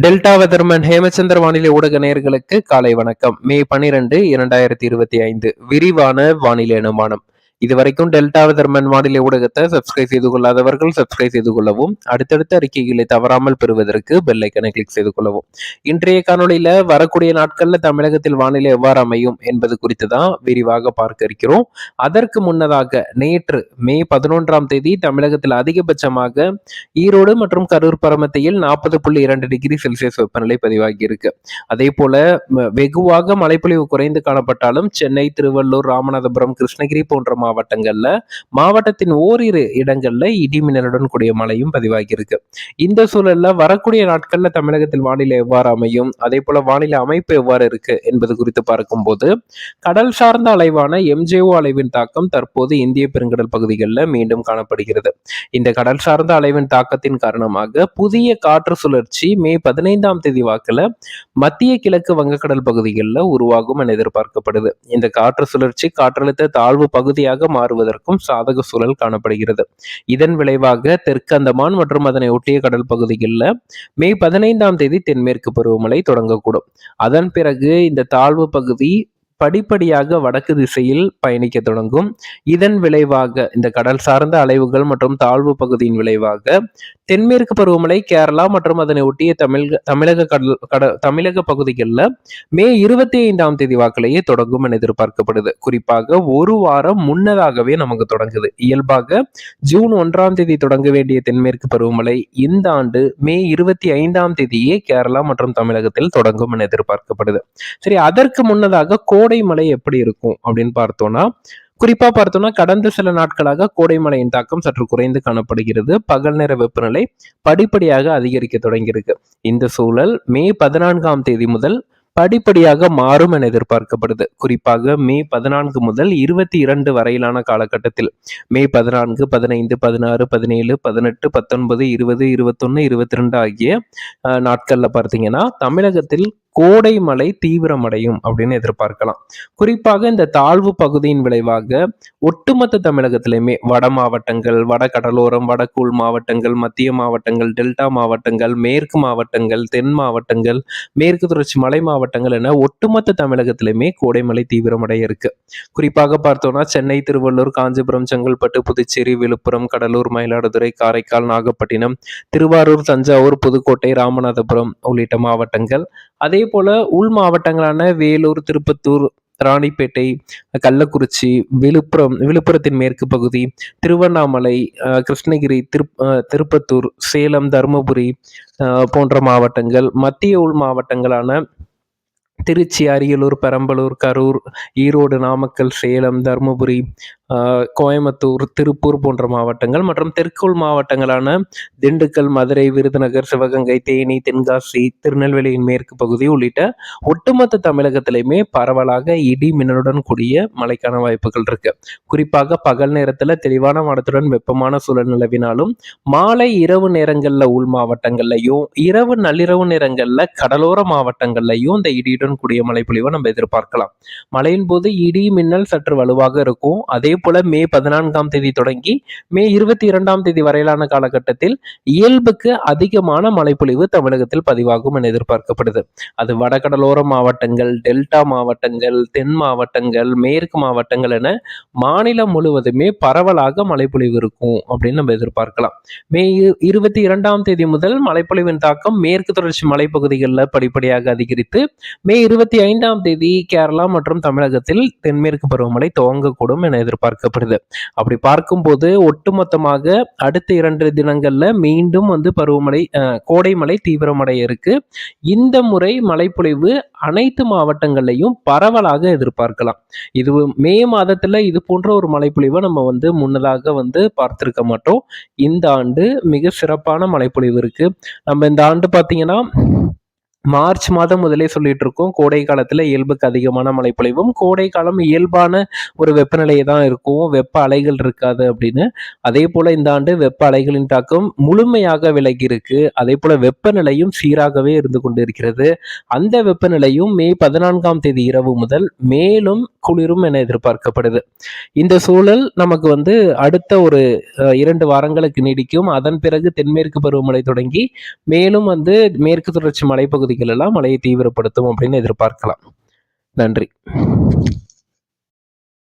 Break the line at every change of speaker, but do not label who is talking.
Delta weatherman Hemachandra வானிலை ஊடக நேர்களுக்கு காலை வணக்கம். மே பனிரெண்டு இரண்டாயிரத்தி இருபத்தி ஐந்து. விரிவான வானிலை அனுமானம். இதுவரைக்கும் டெல்டா தர்மன் வானிலை ஊடகத்தை சப்ஸ்கிரைப் செய்து கொள்ளாதவர்கள் சப்ஸ்கிரைப் செய்து கொள்ளவும். அடுத்தடுத்த அறிக்கைகளை தவறாமல் பெறுவதற்கு பெல்லைக்கனை கிளிக் செய்து கொள்ளவும். இன்றைய காணொலியில வரக்கூடிய நாட்கள்ல தமிழகத்தில் வானிலை எவ்வாறு அமையும் என்பது குறித்து தான் விரிவாக பார்க்க இருக்கிறோம். அதற்கு முன்னதாக நேற்று மே பதினொன்றாம் தேதி தமிழகத்தில் அதிகபட்சமாக ஈரோடு மற்றும் கரூர் பரமத்தையில் நாற்பது புள்ளி இரண்டு டிகிரி செல்சியஸ் வெப்பநிலை பதிவாகி இருக்கு அதே போல வெகுவாக மழைப்பொழிவு குறைந்து காணப்பட்டாலும் சென்னை திருவள்ளூர் ராமநாதபுரம் கிருஷ்ணகிரி போன்ற மாவட்டங்கள்ல மாவட்டத்தின் ஓரிரு இடங்கள்ல இடி மின்னலுடன் கூடிய மழையும் பதிவாகியிருக்கு. இந்த சூழல்ல வரக்கூடிய நாட்கள்ல தமிழகத்தில் வானிலை எவ்வாறு அமையும்? அதே போல வானிலை அமைப்பு எவ்வாறு இருக்கு என்பது குறித்து பார்க்கும்போது கடல் சார்ந்த அலைவான எம்ஜேஓ அலைவின் தாக்கம் தற்போது இந்திய பெருங்கடல் பகுதிகளில் மீண்டும் காணப்படுகிறது. இந்த கடல் சார்ந்த அலைவின் தாக்கத்தின் காரணமாக புதிய காற்று சுழற்சி மே பதினைந்தாம் தேதி வாக்கில் மத்திய கிழக்கு வங்கக்கடல் பகுதிகளில் உருவாகும் என எதிர்பார்க்கப்படுது. இந்த காற்று சுழற்சி காற்றழுத்த தாழ்வு பகுதியாக மாறுவதற்கும் சாதக சூழல் காணப்படுகிறது. இதன் விளைவாக தெற்கு அந்தமான் மற்றும் அதனை ஒட்டிய கடல் பகுதிகளில் மே பதினைந்தாம் தேதி தென்மேற்கு பருவமழை தொடங்கக்கூடும். அதன் பிறகு இந்த தாழ்வு பகுதி படிப்படியாக வடக்கு திசையில் பயணிக்க தொடங்கும். இதன் விளைவாக இந்த கடல் சார்ந்த அலைவுகள் மற்றும் தாழ்வு பகுதியின் விளைவாக தென்மேற்கு பருவமழை கேரளா மற்றும் அதனை ஒட்டிய தமிழக தமிழக கடல் கட தமிழக பகுதிகளில் மே இருபத்தி ஐந்தாம் தேதி வாக்கிலேயே தொடங்கும் என எதிர்பார்க்கப்படுது. குறிப்பாக ஒரு வாரம் முன்னதாகவே நமக்கு தொடங்குது. இயல்பாக ஜூன் ஒன்றாம் தேதி தொடங்க வேண்டிய தென்மேற்கு பருவமழை இந்த ஆண்டு மே இருபத்தி ஐந்தாம் தேதியே கேரளா மற்றும் தமிழகத்தில் தொடங்கும் என எதிர்பார்க்கப்படுது. சரி அதற்கு முன்னதாக கோ கோடை மழை எப்படி இருக்கும் அப்படின்னு பார்த்தோம்னா குறிப்பா பார்த்தோம்னா கடந்த சில நாட்களாக கோடை மழையின் தாக்கம் சற்று குறைந்து காணப்படுகிறது. பகல் நேர வெப்பநிலை படிப்படியாக அதிகரிக்க தொடங்கியிருக்கு. இந்த சூழல் மே பதினான்காம் தேதி முதல் படிப்படியாக மாறும் என எதிர்பார்க்கப்படுது. குறிப்பாக மே பதினான்கு முதல் இருபத்தி இரண்டு வரையிலான காலகட்டத்தில் மே பதினான்கு பதினைந்து பதினாறு பதினேழு பதினெட்டு பத்தொன்பது இருபது இருபத்தொன்னு இருபத்தி ரெண்டு ஆகிய அஹ், நாட்கள்ல பார்த்தீங்கன்னா தமிழகத்தில் கோடை மழை தீவிரமடையும் அப்படின்னு எதிர்பார்க்கலாம். குறிப்பாக இந்த தாழ்வு பகுதியின் விளைவாக ஒட்டுமொத்த தமிழகத்திலுமே வட மாவட்டங்கள் வட கடலோரம் வடக்கூழ் மாவட்டங்கள் மத்திய மாவட்டங்கள் டெல்டா மாவட்டங்கள் மேற்கு மாவட்டங்கள் தென் மாவட்டங்கள் மேற்கு தொடர்ச்சி மலை மாவட்டங்கள் என ஒட்டுமொத்த தமிழகத்திலுமே கோடை மழை தீவிரமடைய இருக்கு. குறிப்பாக பார்த்தோம்னா சென்னை திருவள்ளூர் காஞ்சிபுரம் செங்கல்பட்டு புதுச்சேரி விழுப்புரம் கடலூர் மயிலாடுதுறை காரைக்கால் நாகப்பட்டினம் திருவாரூர் தஞ்சாவூர் புதுக்கோட்டை ராமநாதபுரம் உள்ளிட்ட மாவட்டங்கள் அதே போல உள் மாவட்டங்களான வேலூர் திருப்பத்தூர் ராணிப்பேட்டை கள்ளக்குறிச்சி விழுப்புரம் விழுப்புரத்தின் மேற்கு பகுதி திருவண்ணாமலை கிருஷ்ணகிரி திரு திருப்பத்தூர் சேலம் தருமபுரி போன்ற மாவட்டங்கள் மத்திய உள் மாவட்டங்களான திருச்சி அரியலூர் பெரம்பலூர் கரூர் ஈரோடு நாமக்கல் சேலம் தருமபுரி கோயம்புத்தூர் திருப்பூர் போன்ற மாவட்டங்கள் மற்றும் தெற்குள் மாவட்டங்களான திண்டுக்கல் மதுரை விருதுநகர் சிவகங்கை தேனி தென்காசி திருநெல்வேலியின் மேற்கு பகுதி உள்ளிட்ட ஒட்டுமொத்த தமிழகத்திலையுமே பரவலாக இடி மின்னலுடன் கூடிய மழைக்கான வாய்ப்புகள் இருக்கு. குறிப்பாக பகல் நேரத்துல தெளிவான வானத்துடன் வெப்பமான சூழல் நிலவினாலும் மாலை இரவு நேரங்களில் உள் மாவட்டங்கள்லையும் இரவு நள்ளிரவு நேரங்களில் கடலோர மாவட்டங்கள்லையும் இந்த இடியுடன் கூடிய மழை பொழிவை நம்ம எதிர்பார்க்கலாம். மழையின் போது இடி மின்னல் சற்று வலுவாக இருக்கும். அதே போல மே பதினான்காம் தேதி தொடங்கி மே இருபத்தி இரண்டாம் தேதி வரையிலான காலகட்டத்தில் இயல்புக்கு அதிகமான மழைப்பொழிவு தமிழகத்தில் பதிவாகும் என எதிர்பார்க்கப்படுது. அது வடகடலோர மாவட்டங்கள் டெல்டா மாவட்டங்கள் தென் மாவட்டங்கள் மேற்கு மாவட்டங்கள் என மாநிலம் முழுவதுமே பரவலாக மழைப்பொழிவு இருக்கும் அப்படின்னு நம்ம எதிர்பார்க்கலாம். மே இருபத்தி இரண்டாம் தேதி முதல் மழைப்பொழிவின் தாக்கம் மேற்கு தொடர்ச்சி மலைப்பகுதிகளில் படிப்படியாக அதிகரித்து மே இருபத்தி ஐந்தாம் தேதி கேரளா மற்றும் தமிழகத்தில் தென்மேற்கு பருவமழை துவங்கக்கூடும் என எதிர்பார்க்கலாம் எதிர்பார்க்கப்படுது அப்படி பார்க்கும்போது ஒட்டுமொத்தமாக அடுத்த இரண்டு தினங்கள்ல மீண்டும் வந்து பருவமழை அஹ், கோடை மழை தீவிரமடைய இருக்கு. இந்த முறை மழைப்பொழிவு அனைத்து மாவட்டங்கள்லையும் பரவலாக எதிர்பார்க்கலாம். இது மே மாதத்துல இது போன்ற ஒரு மழைப்பொழிவை நம்ம வந்து முன்னதாக வந்து பார்த்திருக்க மாட்டோம். இந்த ஆண்டு மிக சிறப்பான மழைப்பொழிவு இருக்கு. நம்ம இந்த ஆண்டு பார்த்தீங்கன்னா மார்ச் மாதம் முதலே சொல்லிட்டு இருக்கோம் கோடை காலத்தில் இயல்புக்கு அதிகமான மழைப்பொழிவும் கோடை காலம் இயல்பான ஒரு வெப்பநிலையை தான் இருக்கும் வெப்ப அலைகள் இருக்காது அப்படின்னு. அதே போல இந்த ஆண்டு வெப்ப அலைகளின் தாக்கம் முழுமையாக விலகி இருக்கு. அதே போல வெப்பநிலையும் சீராகவே இருந்து கொண்டு இருக்கிறது அந்த வெப்பநிலையும் மே பதினான்காம் தேதி இரவு முதல் மேலும் குளிரும் என எதிர்பார்க்கப்படுது. இந்த சூழல் நமக்கு வந்து அடுத்த ஒரு இரண்டு வாரங்களுக்கு நீடிக்கும். அதன் பிறகு தென்மேற்கு பருவமழை தொடங்கி மேலும் வந்து மேற்கு தொடர்ச்சி மலைப்பகுதி பகுதிகளெல்லாம் மழையை தீவிரப்படுத்தும் அப்படின்னு எதிர்பார்க்கலாம். நன்றி.